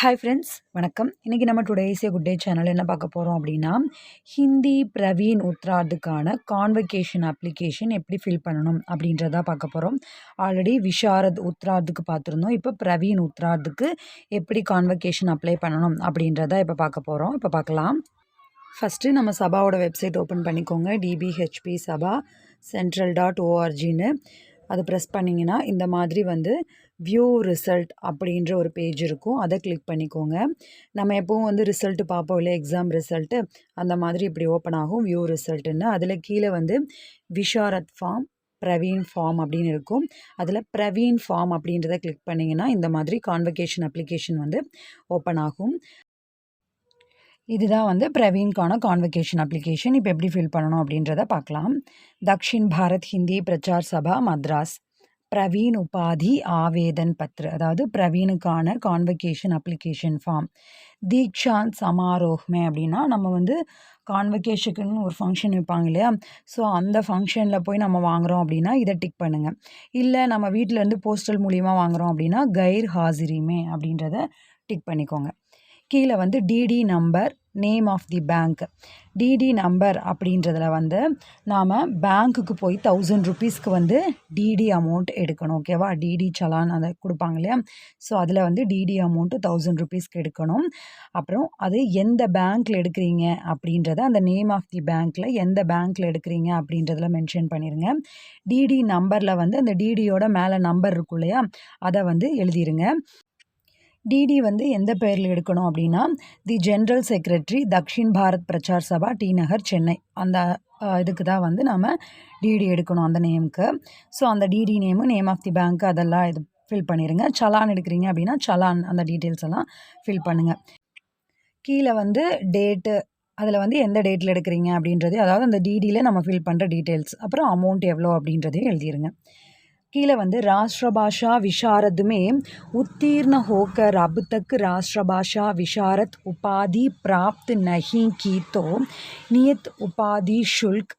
Hi friends வணக்கம். இன்றைக்கி நம்ம today A good day channel என்ன பார்க்க போகிறோம் அப்படின்னா ஹிந்தி பிரவீன் உத்ராதுக்கான கான்வெகேஷன் அப்ளிகேஷன் எப்படி ஃபில் பண்ணணும் அப்படின்றத பார்க்க போகிறோம் ஆல்ரெடி விஷாரத் உத்ராதுக்கு பார்த்துருந்தோம். இப்போ பிரவீன் உத்ராதுக்கு எப்படி கான்வெகேஷன் அப்ளை பண்ணணும் அப்படின்றத இப்போ பார்க்க போகிறோம் இப்போ பார்க்கலாம். ஃபஸ்ட்டு நம்ம சபாவோட வெப்சைட் ஓப்பன் பண்ணிக்கோங்க. டிபிஹெச்பி சபா சென்ட்ரல் டாட் ஓஆர்ஜின்னு அதை ப்ரெஸ் பண்ணிங்கன்னா இந்த மாதிரி வந்து வியூ ரிசல்ட் அப்படின்ற ஒரு பேஜ் இருக்கும். அதை கிளிக் பண்ணிக்கோங்க. நம்ம எப்போவும் வந்து ரிசல்ட்டு பார்ப்போம் இல்லை எக்ஸாம் ரிசல்ட்டு அந்த மாதிரி இப்படி ஓப்பன் ஆகும். வியூ ரிசல்ட்டுன்னு அதில் கீழே வந்து விஷாரத் ஃபார்ம் பிரவீன் ஃபார்ம் அப்படின்னு இருக்கும். அதில் பிரவீன் ஃபார்ம் அப்படின்றத கிளிக் பண்ணிங்கன்னா இந்த மாதிரி கான்வெகேஷன் அப்ளிகேஷன் வந்து ஓப்பன் ஆகும். இதுதான் வந்து பிரவீன்கான கான்வெகேஷன் அப்ளிகேஷன் இப்போ எப்படி ஃபில் பண்ணணும் அப்படின்றத பார்க்கலாம். தக்ஷின் பாரத் ஹிந்தி பிரச்சார் சபா மத்ராஸ். பிரவீன் உபாதி ஆவேதன் பத்ரு அதாவது பிரவீனுக்கான கான்வெகேஷன் அப்ளிகேஷன் ஃபார்ம் தீக்ஷாந்த் சமாரோஹ்மே அப்படின்னா நம்ம வந்து கான்வெகேஷனுக்குன்னு ஒரு ஃபங்க்ஷன் வைப்பாங்க இல்லையா? ஸோ அந்த ஃபங்க்ஷனில் போய் நம்ம வாங்குகிறோம் அப்படின்னா இதை டிக் பண்ணுங்கள் இல்லை நம்ம வீட்டிலேருந்து போஸ்டல் மூலியமாக வாங்குகிறோம் அப்படின்னா கைர் ஹாசிரிமே அப்படின்றத டிக் பண்ணிக்கோங்க. கீழே வந்து DD number name of the bank DD number அப்படின்றதில் வந்து நாம் பேங்க்குக்கு போய் தௌசண்ட் ருபீஸ்க்கு வந்து டிடி அமௌண்ட் எடுக்கணும் ஓகேவா டிடி சலான் அதை கொடுப்பாங்க இல்லையா? ஸோ அதில் வந்து டிடி அமௌண்ட்டு தௌசண்ட் ருபீஸ்க்கு எடுக்கணும். அப்புறம் அது எந்த பேங்க்கில் எடுக்கிறீங்க அப்படின்றத அந்த நேம் ஆஃப் தி பேங்க்கில் எந்த பேங்க்கில் எடுக்கிறீங்க அப்படின்றதில் மென்ஷன் பண்ணிடுங்க டிடி நம்பரில் வந்து அந்த டிடியோட மேலே நம்பர் இருக்கும் இல்லையா? அதை வந்து எழுதிடுங்க டிடி வந்து எந்த பெயரில் எடுக்கணும் அப்படின்னா the general secretary Dakshin Bharat Prachar Sabha T Nagar Chennai. அந்த இதுக்கு தான் வந்து நம்ம டிடி எடுக்கணும் அந்த நேமுக்கு. ஸோ அந்த DD name name of the bank அதெல்லாம் இது ஃபில் பண்ணிடுங்க சலான் எடுக்கிறீங்க அப்படின்னா சலான் அந்த டீட்டெயில்ஸ் எல்லாம் ஃபில் பண்ணுங்கள் கீழே வந்து டேட்டு அதில் வந்து எந்த டேட்டில் எடுக்கிறீங்க அப்படின்றது அதாவது அந்த டிடியில் நம்ம ஃபில் பண்ணுற டீட்டெயில்ஸ் அப்புறம் அமௌண்ட் எவ்வளோ அப்படின்றதையும் எழுதிடுங்க கீழே வந்து ராஷ்டிரபாஷா விஷாரதுமே உத்தீர்ண ஹோக்கர் अब तक राष्ट्रभाषा विशारद उपाधि प्राप्त नहीं की तो नियत उपाधि शुल्क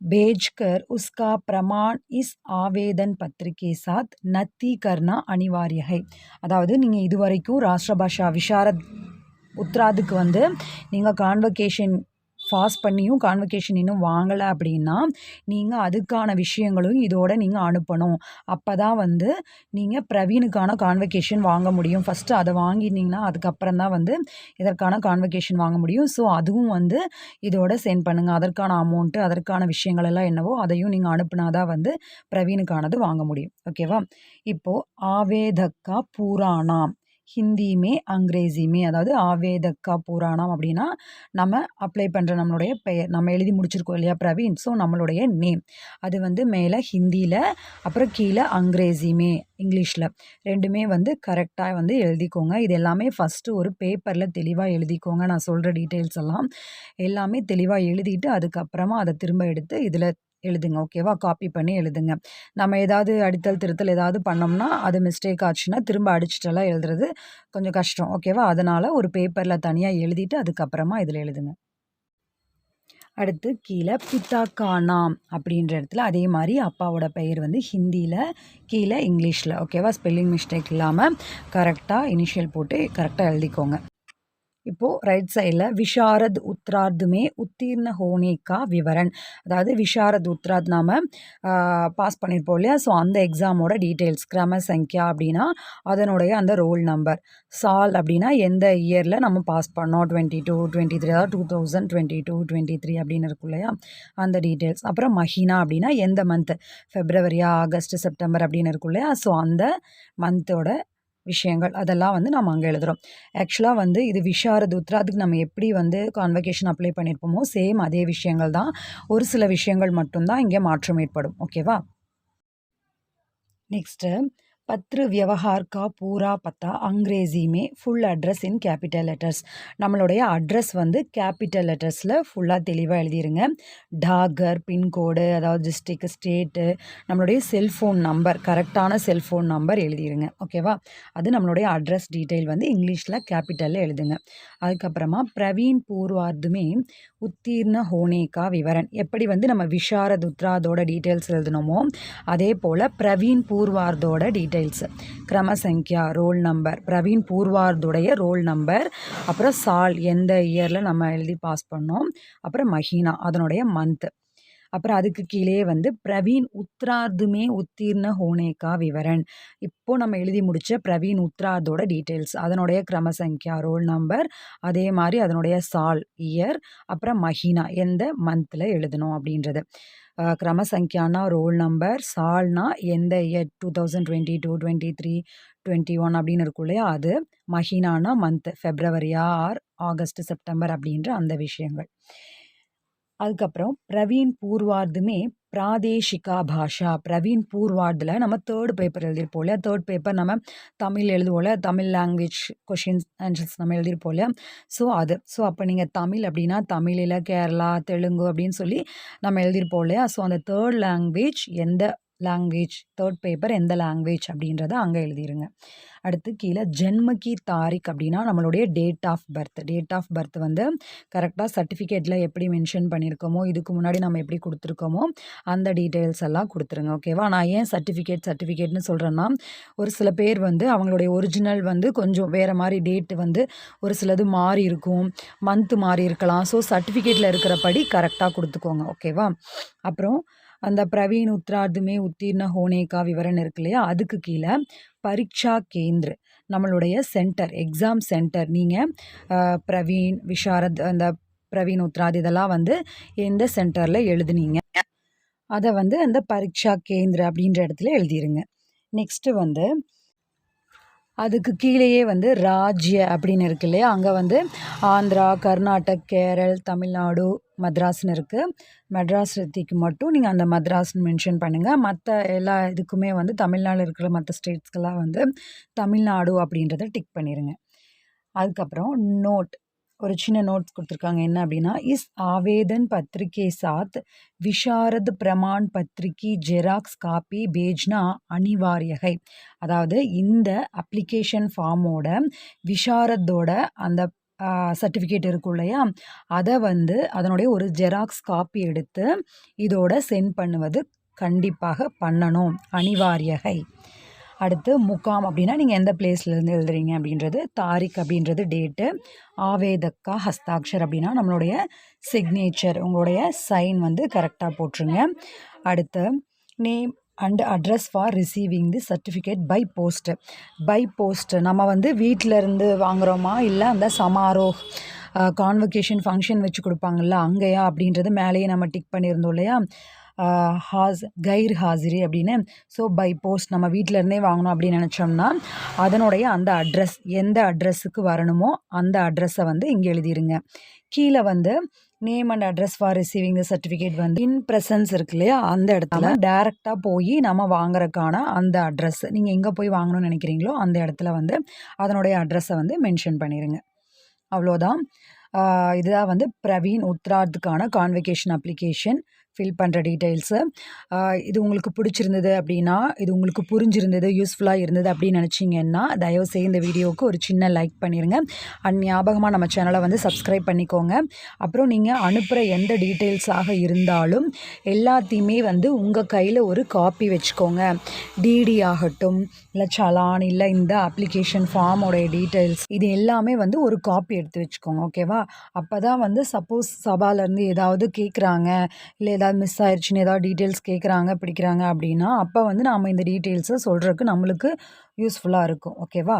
भेजकर उसका प्रमाण इस आवेदन पत्र के साथ नती करना अनिवार्य है அதாவது நீங்கள் இது வரைக்கும் ராஷ்டிரபாஷா விஷாரத் உத்ராதுக்கு வந்து நீங்கள் கான்வகேஷன் ஃபாஸ்ட் பண்ணியும் கான்வெகேஷன் இன்னும் வாங்கலை அப்படின்னா நீங்கள் அதுக்கான விஷயங்களும் இதோட நீங்கள் அனுப்பணும். அப்போ தான் வந்து நீங்கள் பிரவீனுக்கான கான்வெகேஷன் வாங்க முடியும். ஃபஸ்ட்டு அதை வாங்கினீங்கன்னா அதுக்கப்புறம் தான் வந்து இதற்கான கான்வெகேஷன் வாங்க முடியும். ஸோ அதுவும் வந்து இதோட சென்ட் பண்ணுங்கள் அதற்கான அமௌண்ட்டு அதற்கான விஷயங்கள் எல்லாம் என்னவோ அதையும் நீங்கள் அனுப்புனா தான் வந்து பிரவீனுக்கானது வாங்க முடியும். ஓகேவா இப்போது ஆவேதக்கா பூராணாம். ஹிந்தியுமே அங்கிரேசியுமே அதாவது ஆவேதக்கா புராணம் அப்படின்னா நம்ம அப்ளை பண்ணுற நம்மளுடைய பெயர் நம்ம எழுதி முடிச்சிருக்கோம் இல்லையா பிரவீன்? ஸோ நம்மளுடைய நேம் அது வந்து மேலே ஹிந்தியில் அப்புறம் கீழே அங்கிரேசியுமே இங்கிலீஷில். ரெண்டுமே வந்து கரெக்டாக வந்து எழுதிக்கோங்க. இது எல்லாமே ஃபஸ்ட்டு ஒரு பேப்பரில் தெளிவாக எழுதிக்கோங்க. நான் சொல்கிற டீட்டெயில்ஸ் எல்லாம் எல்லாமே தெளிவாக எழுதிட்டு அதுக்கப்புறமா அதை திரும்ப எடுத்து இதில் எழுதுங்க ஓகேவா? காப்பி பண்ணி எழுதுங்க. நம்ம ஏதாவது அடித்தல் திருத்தல் ஏதாவது பண்ணோம்னா அது மிஸ்டேக் ஆச்சுன்னா திரும்ப அடிச்சிட்டெல்லாம் எழுதுறது கொஞ்சம் கஷ்டம் ஓகேவா? அதனால் ஒரு பேப்பரில் தனியாக எழுதிட்டு அதுக்கப்புறமா இதில் எழுதுங்க. அடுத்து கீழே பித்தாக்கானாம் அப்படின்ற இடத்துல அதே மாதிரி அப்பாவோட பெயர் வந்து ஹிந்தியில் கீழே இங்கிலீஷில் ஓகேவா? ஸ்பெல்லிங் மிஸ்டேக் இல்லாமல் கரெக்டாக இனிஷியல் போட்டு கரெக்டாக எழுதிக்கோங்க. இப்போது ரைட் சைடில் விஷாரத் உத்ரார்துமே உத்தீர்ண ஹோனேக்கா விவரன். அதாவது விஷாரத் உத்ராத் நாம் பாஸ் பண்ணியிருப்போம் இல்லையா? ஸோ அந்த எக்ஸாமோட டீட்டெயில்ஸ் கிரம சங்கியா அப்படின்னா அதனுடைய அந்த ரோல் நம்பர் சால் அப்படின்னா எந்த இயரில் நம்ம பாஸ் பண்ணோம்? டுவெண்ட்டி டூ டுவெண்ட்டி த்ரீ அதாவது two thousand twenty two twenty three அப்படின்னு இருக்கும் இல்லையா? அந்த டீட்டெயில்ஸ் அப்புறம் மஹினா அப்படின்னா எந்த மந்த் ஃபெப்ரவரியா ஆகஸ்ட் செப்டம்பர் அப்படின்னு இருக்கும் இல்லையா? ஸோ அந்த மந்தோட விஷயங்கள் அதெல்லாம் வந்து நம்ம அங்கே எழுதுகிறோம் ஆக்சுவலாக வந்து இது விஷாரதூத்ரா அதுக்கு நம்ம எப்படி வந்து கான்வெகேஷன் அப்ளை பண்ணியிருப்போமோ சேம் அதே விஷயங்கள் தான். ஒரு சில விஷயங்கள் மட்டும்தான் இங்கே மாற்றம் ஏற்படும். ஓகேவா நெக்ஸ்ட்டு பத்ரு வியவஹார் கா பூரா பத்தா அங்கிரேசியுமே full address in capital letters நம்மளுடைய அட்ரஸ் வந்து கேபிட்டல் லெட்டர்ஸில் ஃபுல்லாக தெளிவாக எழுதிருங்க. டாகர் பின்கோடு அதாவது டிஸ்ட்ரிக் ஸ்டேட்டு நம்மளுடைய செல்ஃபோன் நம்பர் கரெக்டான செல்ஃபோன் நம்பர் எழுதிருங்க. ஓகேவா அது நம்மளுடைய அட்ரஸ் டீட்டெயில் வந்து இங்கிலீஷில் கேபிட்டலில் எழுதுங்க. அதுக்கப்புறமா பிரவீன் பூர்வார்துமே உத்தீர்ண ஹோனேகா விவரன். எப்படி வந்து நம்ம விஷாரத் உத்ராதோட டீட்டெயில்ஸ் எழுதணுமோ அதே போல் பிரவீன் பூர்வார்தோட டீட்டெயில் டீட்டெயில்ஸு கிரமசங்கியா ரோல் நம்பர் பிரவீன் பூர்வார்துடைய ரோல் நம்பர் அப்புறம் சால் எந்த இயரில் நம்ம எழுதி பாஸ் பண்ணோம். அப்புறம் மஹீனா அதனுடைய மந்த்து அப்புறம் அதுக்கு கீழே வந்து பிரவீன் உத்ரார்துமே உத்தீர்ண ஹோனேகா விவரன் இப்போது நம்ம எழுதி முடித்த பிரவீன் உத்ரார்தோட டீட்டெயில்ஸ் அதனுடைய கிரமசங்கியா ரோல் நம்பர் அதே மாதிரி அதனுடைய சால் இயர் அப்புறம் மஹீனா எந்த மந்தில் எழுதணும் அப்படின்றது. கிரமசங்கியானா ரோல் நம்பர் சால்னா எந்த year two thousand twenty two twenty three twenty one அப்படின்னு இருக்கும் இல்லையா? அது மஹினானா மந்த் ஃபெப்ரவரியா ஆர் ஆகஸ்ட் செப்டம்பர் அப்படின்ற அந்த விஷயங்கள். அதுக்கப்புறம் பிரவீன் பூர்வார்துமே பிராதேசிகா பாஷா பிரவீன் பூர்வார்டில் நம்ம தேர்ட் பேப்பர் எழுதியிருப்போம் இல்லையா? தேர்ட் பேப்பர் நம்ம தமிழ் எழுதுவோம்ல தமிழ் லாங்குவேஜ் கொஷின்ஸ் ஆன்சர்ஸ் நம்ம எழுதியிருப்போம் இல்லையா? ஸோ அது. ஸோ அப்போ நீங்கள் தமிழ் அப்படின்னா தமிழில் கேரளா தெலுங்கு அப்படின்னு சொல்லி நம்ம எழுதியிருப்போம் இல்லையா? ஸோ அந்த தேர்ட் லாங்குவேஜ் எந்த லாங்குவேஜ் தேர்ட் பேப்பர் எந்த லாங்குவேஜ் அப்படின்றத அங்கே எழுதிருங்க. அடுத்து கீழே ஜென்மகி தாரிக் அப்படின்னா நம்மளுடைய date of birth date of birth வந்து கரெக்டாக சர்டிஃபிகேட்டில் எப்படி மென்ஷன் பண்ணியிருக்கோமோ இதுக்கு முன்னாடி நம்ம எப்படி கொடுத்துருக்கோமோ அந்த டீட்டெயில்ஸ் எல்லாம் கொடுத்துருங்க ஓகேவா நான் ஏன் சர்டிஃபிகேட் சர்டிஃபிகேட்னு சொல்கிறேன்னா ஒரு சில பேர் வந்து அவங்களுடைய ஒரிஜினல் வந்து கொஞ்சம் வேறு மாதிரி டேட்டு வந்து ஒரு சிலது மாறி இருக்கும் மந்த்து மாறி இருக்கலாம். ஸோ சர்டிஃபிகேட்டில் இருக்கிறபடி கரெக்டாக கொடுத்துக்கோங்க ஓகேவா அப்புறம் அந்த பிரவீன் உத்ரார்துமே உத்தீர்ண ஹோனேகா விவரன் இருக்கு இல்லையா? அதுக்கு கீழே பரீட்சா கேந்திர நம்மளுடைய சென்டர் எக்ஸாம் சென்டர். நீங்கள் பிரவீன் விஷாரத் அந்த பிரவீன் உத்ராத் இதெல்லாம் வந்து எந்த சென்டரில் எழுதுனீங்க? அதை வந்து அந்த பரீட்சா கேந்திர அப்படின்ற இடத்துல எழுதிருங்க. நெக்ஸ்ட்டு வந்து அதுக்கு கீழேயே வந்து ராஜ்ய அப்படின்னு இருக்கு இல்லையா? அங்கே வந்து ஆந்திரா கர்நாடக் கேரள் தமிழ்நாடு மத்ராஸ்னு இருக்குது மெட்ராஸ் ரத்திக்கு மட்டும் நீங்கள் அந்த மத்ராஸ்னு மென்ஷன் பண்ணுங்கள் மற்ற எல்லா இதுக்குமே வந்து தமிழ்நாடு இருக்கிற மற்ற ஸ்டேட்ஸ்க்கெல்லாம் வந்து தமிழ்நாடு அப்படின்றத டிக் பண்ணிடுங்க அதுக்கப்புறம் நோட் ஒரு சின்ன நோட்ஸ் கொடுத்துருக்காங்க. என்ன அப்படின்னா இஸ் ஆவேதன் பத்திரிகே சாத் விஷாரத் பிரமாண் பத்திரிகை ஜெராக்ஸ் காப்பி பேஜ்னா அனிவாரியகை. அதாவது இந்த அப்ளிகேஷன் ஃபார்மோட விஷாரத்தோட அந்த சர்டிஃபிகேட் இருக்கும் இல்லையா? அதை வந்து அதனுடைய ஒரு ஜெராக்ஸ் காப்பி எடுத்து இதோட சென்ட் பண்ணுவது கண்டிப்பாக பண்ணணும். அனிவாரியகை. அடுத்து முகாம் அப்படின்னா நீங்கள் எந்த பிளேஸ்லேருந்து எழுதுறீங்க அப்படின்றது தாரிக் அப்படின்றது டேட்டு ஆவேதக்கா ஹஸ்தாக்ஷர் அப்படின்னா நம்மளுடைய சிக்னேச்சர் உங்களுடைய சைன் வந்து கரெக்டாக போட்டுருங்க. அடுத்து name and address for receiving the certificate by post by post நம்ம வந்து வீட்டில் இருந்து வாங்குகிறோமா இல்லை அந்த சமாரோ கான்வொகேஷன் ஃபங்க்ஷன் வச்சு கொடுப்பாங்கல்ல அங்கேயா அப்படின்றது மேலேயே நம்ம டிக் பண்ணியிருந்தோம் இல்லையா? ஹாஸ் கைர் ஹாசிரி அப்படின்னு. ஸோ பை போஸ்ட் நம்ம வீட்டிலேருந்தே வாங்கணும் அப்படின்னு நினச்சோம்னா அதனுடைய அந்த அட்ரஸ் எந்த அட்ரஸுக்கு வரணுமோ அந்த அட்ரஸை வந்து இங்கே எழுதிருங்க. கீழே வந்து name and address for receiving the certificate வந்து இன் ப்ரெசன்ஸ் இருக்கு இல்லையா அந்த இடத்துல டேரெக்டாக போய் நம்ம வாங்குறதுக்கான அந்த அட்ரஸ் நீங்கள் எங்கே போய் வாங்கணும்னு நினைக்கிறீங்களோ அந்த இடத்துல வந்து அதனுடைய அட்ரஸை வந்து மென்ஷன் பண்ணிடுங்க அவ்வளோதான். இதுதான் வந்து பிரவீன் உத்ராத்துக்கான கான்வெகேஷன் அப்ளிகேஷன் ஃபில் பண்ணுற டீட்டெயில்ஸு இது உங்களுக்கு பிடிச்சிருந்தது அப்படின்னா இது உங்களுக்கு புரிஞ்சிருந்தது யூஸ்ஃபுல்லாக இருந்தது அப்படின்னு நினச்சிங்கன்னா தயவுசெய்து இந்த வீடியோவுக்கு ஒரு சின்ன லைக் பண்ணிடுங்க அண்ட் ஞாபகமாக நம்ம சேனலை வந்து சப்ஸ்கிரைப் பண்ணிக்கோங்க. அப்புறம் நீங்கள் அனுப்புகிற எந்த டீட்டெயில்ஸாக இருந்தாலும் எல்லாத்தையுமே வந்து உங்கள் கையில் ஒரு காப்பி வச்சுக்கோங்க. டிடி ஆகட்டும் இல்லை சலான் இல்லை இந்த அப்ளிகேஷன் ஃபார்மோடைய டீட்டெயில்ஸ் இது எல்லாமே வந்து ஒரு காப்பி எடுத்து வச்சுக்கோங்க ஓகேவா அப்போ தான் வந்து சப்போஸ் சபாலேருந்து ஏதாவது கேட்குறாங்க இல்லை ஏதாவது மிஸ் ஆயிடுச்சுன்னு ஏதாவது டீட்டெயில்ஸ் கேட்குறாங்க பிடிக்கிறாங்க அப்படின்னா அப்போ வந்து நாம் இந்த டீட்டெயில்ஸை சொல்கிறதுக்கு நம்மளுக்கு யூஸ்ஃபுல்லாக இருக்கும். ஓகேவா